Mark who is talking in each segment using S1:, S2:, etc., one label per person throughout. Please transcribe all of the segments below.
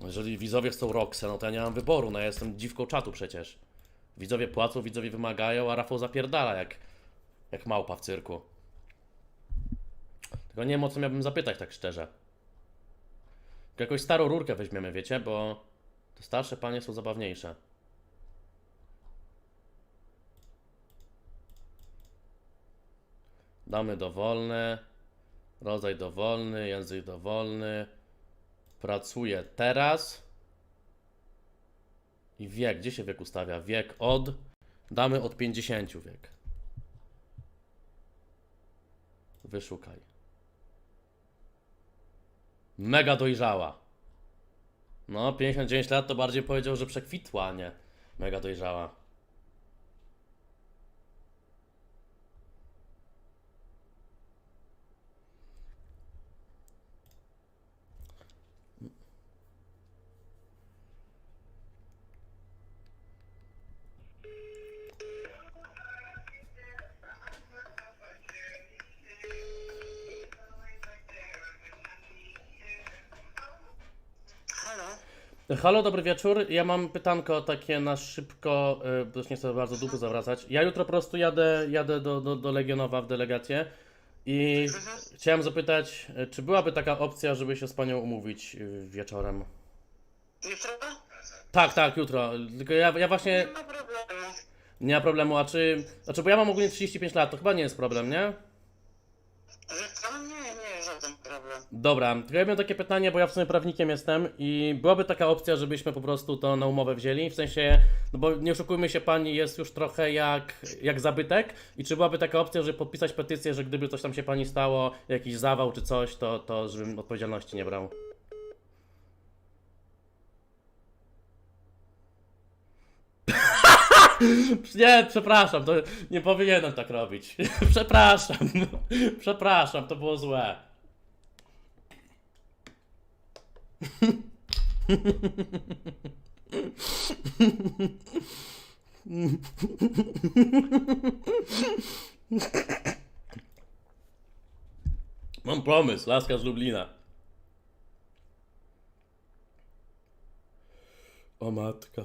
S1: Jeżeli widzowie chcą Roxę, no to ja nie mam wyboru, no ja jestem dziwką czatu przecież. Widzowie płacą, widzowie wymagają, a Rafał zapierdala jak, jak małpa w cyrku. Tylko nie wiem o co miałbym zapytać tak szczerze. Tylko jakąś starą rurkę weźmiemy, wiecie, bo te starsze panie są zabawniejsze. Damy dowolny, rodzaj dowolny, język dowolny. Pracuję teraz. I wiek, gdzie się wiek ustawia? Wiek od. Damy od 50 wiek. Wyszukaj. Mega dojrzała. No, 59 lat to bardziej powiedział, że przekwitła, a nie mega dojrzała.
S2: Halo,
S1: dobry wieczór. Ja mam pytanko takie na szybko, y, też nie chcę bardzo długo zawracać. Ja jutro po prostu jadę, jadę do, do, do Legionowa w delegację i chciałem zapytać, y, czy byłaby taka opcja, żeby się z panią umówić y, wieczorem?
S2: Jutro?
S1: Tak, tak, jutro. Tylko ja, ja właśnie
S2: Nie ma problemu.
S1: nie ma problemu, a czy. Znaczy, bo ja mam ogólnie 35 lat, to chyba nie jest problem, nie?
S2: Jutro? Nie, nie, żaden problem.
S1: Dobra, tylko ja miałem takie pytanie, bo ja w sumie prawnikiem jestem i byłaby taka opcja, żebyśmy po prostu to na umowę wzięli, w sensie, no bo nie oszukujmy się, pani jest już trochę jak, jak zabytek i czy byłaby taka opcja, żeby podpisać petycję, że gdyby coś tam się pani stało, jakiś zawał czy coś, to, to żebym odpowiedzialności nie brał. Nie, przepraszam, to nie powinienem tak robić. Przepraszam, przepraszam, to było złe. Mam pomysł, laska z Lublina. O matka.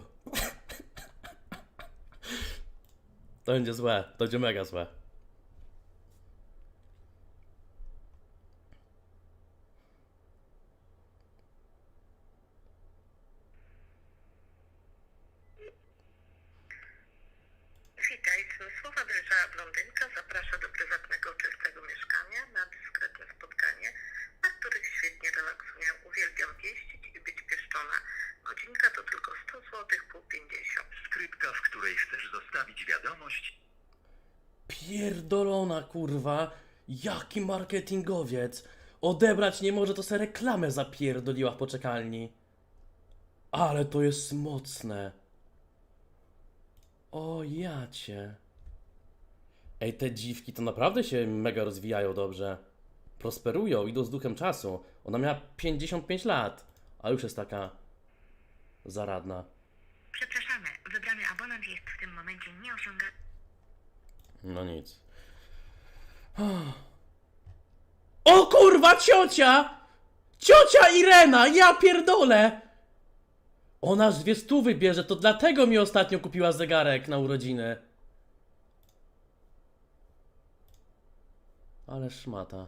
S1: To będzie złe, to będzie mega złe.
S2: Pieszczona. Godzinka to tylko 100 zł, pół 50.
S3: Skrytka, w której chcesz zostawić wiadomość,
S1: Pierdolona kurwa, jaki marketingowiec. Odebrać nie może, to se reklamę zapierdoliła w poczekalni. Ale to jest mocne. O jacie. Ej, te dziwki to naprawdę się mega rozwijają dobrze. Prosperują, idą z duchem czasu. Ona miała 55 lat, a już jest taka zaradna.
S4: Przepraszamy, wybrany abonent jest w tym momencie nieosiągalny.
S1: No nic. O kurwa, ciocia! Ciocia Irena, ja pierdolę! Ona aż dwie stówy bierze, to dlatego mi ostatnio kupiła zegarek na urodziny. Ale szmata.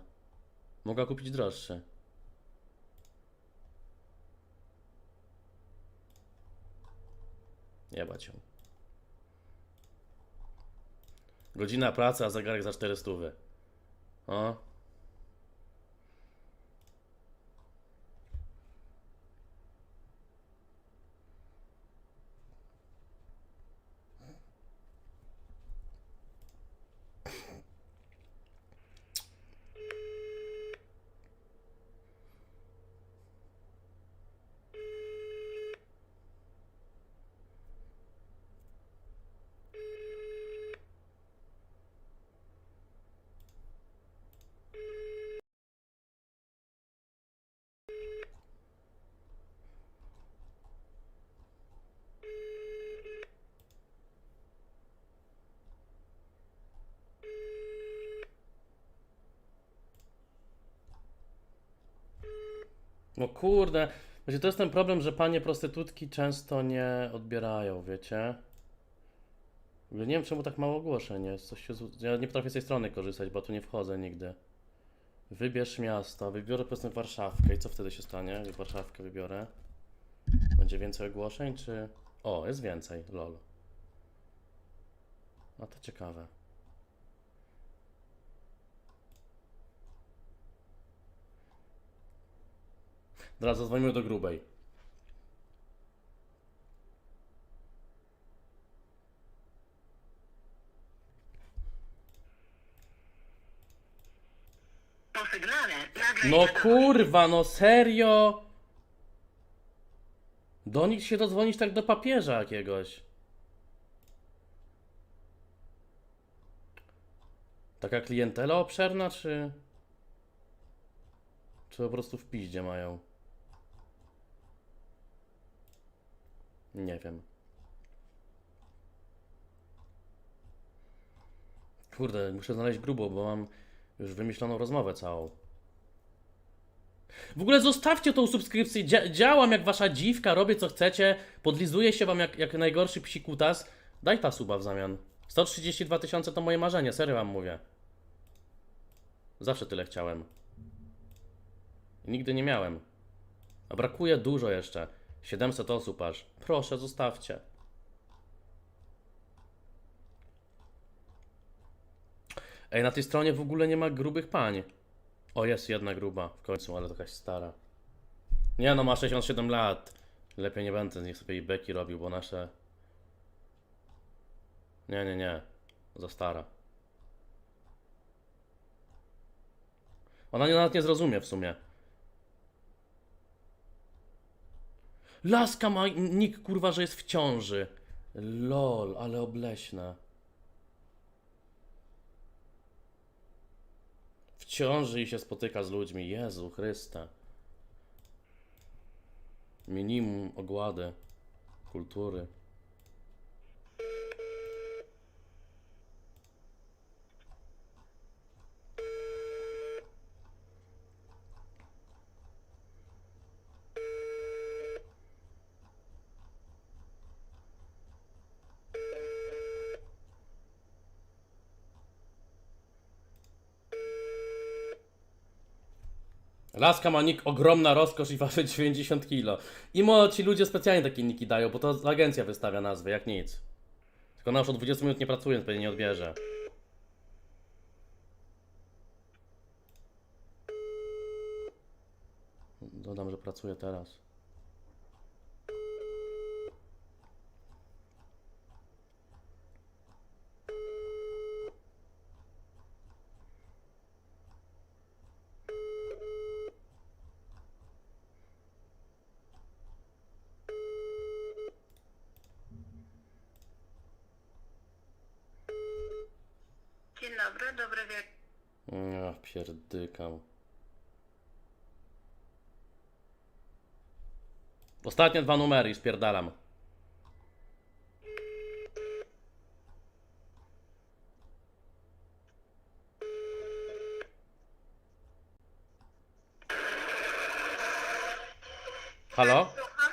S1: Mogła kupić droższy. Jebać ją. Godzina pracy, a zegarek za 400. O. No kurde, Właśnie to jest ten problem, że panie prostytutki często nie odbierają, wiecie? Nie wiem, czemu tak mało ogłoszeń jest. Coś się... z- Ja nie potrafię z tej strony korzystać, bo tu nie wchodzę nigdy. Wybierz miasto. Wybiorę powiedzmy Warszawkę. I co wtedy się stanie? Warszawkę wybiorę. Będzie więcej ogłoszeń, czy... O, jest więcej. Lol. A to ciekawe. Teraz zadzwonimy do grubej.
S4: Po sygnale nagraj
S1: No
S4: wiadomość.
S1: kurwa, no serio? Do nich się dodzwonić tak do papieża jakiegoś. Taka klientela obszerna, czy... Czy po prostu w piździe mają? Nie wiem. Kurde, muszę znaleźć grubo, bo mam już wymyśloną rozmowę całą. W ogóle zostawcie tą subskrypcję. Dzia działam jak wasza dziwka, robię co chcecie, podlizuję się wam jak, jak najgorszy psikutas. Daj ta suba w zamian. 132 tysiące to moje marzenie, serio wam mówię. Zawsze tyle chciałem. Nigdy nie miałem. A brakuje dużo jeszcze. 700 osób aż. Proszę, zostawcie. Ej, na tej stronie w ogóle nie ma grubych pań. O, jest jedna gruba w końcu, ale jakaś stara. Nie no, ma 67 lat. Lepiej nie będę, niech sobie jej beki robił, bo nasze... Nie, nie, nie. Za stara. Ona nie, nawet nie zrozumie w sumie. Laska ma nick, kurwa, że jest w ciąży. Lol, ale obleśne. W ciąży i się spotyka z ludźmi. Jezu Chryste. Minimum ogłady. Kultury. Laska ma nick ogromna rozkosz i waży 90 kg. I mo ci ludzie specjalnie takie niki dają, bo to agencja wystawia nazwy, jak nic. Tylko na już od 20 minut nie pracuje, więc pewnie nie odbierze. Dodam, że pracuje teraz.
S2: Dzień dobry, dobry wieczór.
S1: Ja pierdykam. Ostatnie dwa numery i spierdalam. Halo?
S2: Słucham?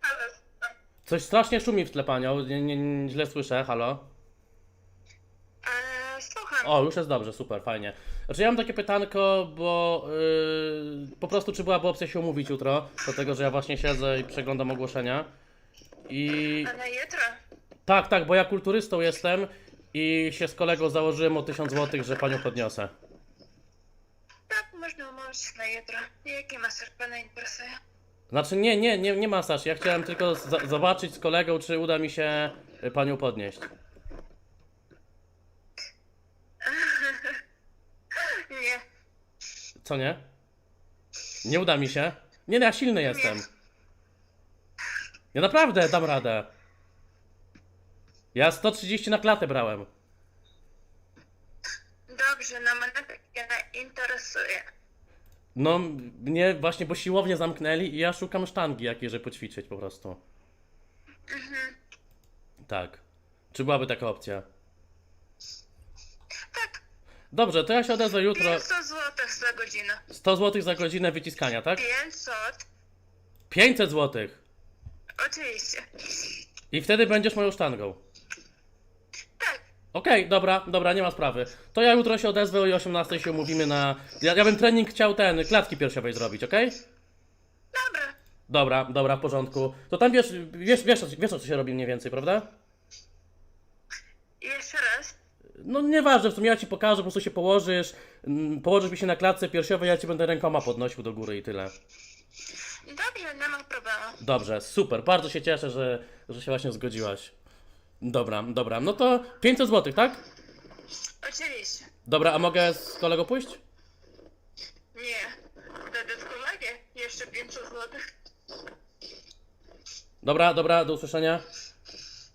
S2: Halo, słucham.
S1: Coś strasznie szumi w tle panią. Nie, nie, nie, źle słyszę. Halo? O, już jest dobrze, super, fajnie. Znaczy ja mam takie pytanko, bo yy, po prostu czy byłaby opcja się umówić jutro, dlatego że ja właśnie siedzę i przeglądam ogłoszenia. I
S2: A na jutro?
S1: tak, tak, bo ja kulturystą jestem i się z kolegą założyłem o 1000 zł, że panią podniosę.
S2: Tak, można umówić na jutro. Jaki masaż pana interesuje?
S1: Znaczy nie, nie, nie, nie masaż, ja chciałem tylko za- zobaczyć z kolegą, czy uda mi się y, panią podnieść.
S2: Nie.
S1: Co nie? Nie uda mi się? Nie, no, ja silny jestem. Ja naprawdę dam radę. Ja 130 na klatę brałem.
S2: Dobrze, no mnie tak nie interesuje.
S1: No, mnie właśnie, bo siłownię zamknęli i ja szukam sztangi jakiej, żeby poćwiczyć po prostu. Tak. Czy byłaby taka opcja? Dobrze, to ja się odezwę jutro.
S2: 500 zł za godzinę.
S1: 100 zł za godzinę wyciskania, tak?
S2: 500.
S1: 500 zł.
S5: Oczywiście.
S1: I wtedy będziesz moją sztangą.
S5: Tak.
S1: Okej, dobra, dobra, nie ma sprawy. To ja jutro się odezwę o 18 się umówimy na... Ja, ja bym trening chciał ten, klatki piersiowej zrobić, okej?
S5: Dobra.
S1: Dobra, dobra, w porządku. To tam wiesz, wiesz, wiesz, wiesz, wiesz o co się robi mniej więcej, prawda?
S5: Jeszcze raz.
S1: No nieważne, w sumie ja ci pokażę, po prostu się położysz, mm, położysz mi się na klatce piersiowej, ja ci będę rękoma podnosił do góry i tyle.
S5: Dobrze, nie ma problemu.
S1: Dobrze, super, bardzo się cieszę, że, że się właśnie zgodziłaś. Dobra, dobra, no to 500 zł, tak?
S5: Oczywiście.
S1: Dobra, a mogę z kolego pójść?
S5: Nie. Dodatkowo jeszcze 500 zł.
S1: Dobra, dobra, do usłyszenia.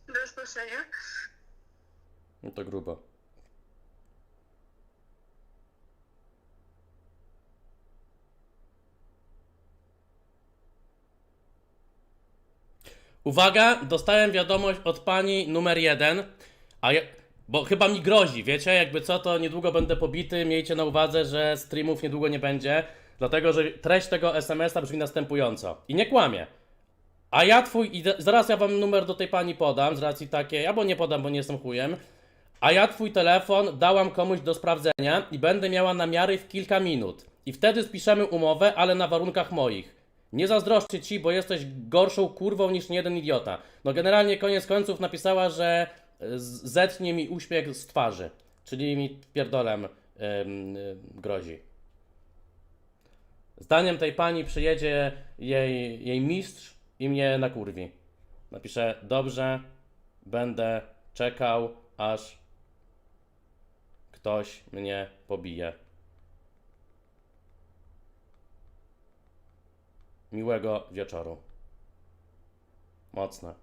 S5: Do usłyszenia.
S1: No to grubo. Uwaga, dostałem wiadomość od pani numer jeden, a ja, bo chyba mi grozi, wiecie, jakby co, to niedługo będę pobity, miejcie na uwadze, że streamów niedługo nie będzie, dlatego, że treść tego SMS-a brzmi następująco. I nie kłamie. A ja twój, zaraz ja wam numer do tej pani podam, z racji takiej, albo nie podam, bo nie jestem chujem, a ja twój telefon dałam komuś do sprawdzenia i będę miała namiary w kilka minut. I wtedy spiszemy umowę, ale na warunkach moich. Nie zazdroszczę ci, bo jesteś gorszą kurwą niż jeden idiota. No generalnie koniec końców napisała, że e, zetnie mi uśmiech z twarzy. Czyli mi pierdolem ym, ym, grozi. Zdaniem tej pani przyjedzie jej, jej mistrz i mnie nakurwi. Napisze, dobrze, będę czekał, aż ktoś mnie pobije. Miłego wieczoru. Mocne.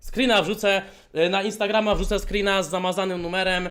S1: Screena wrzucę y, na Instagrama, wrzucę screena z zamazanym numerem.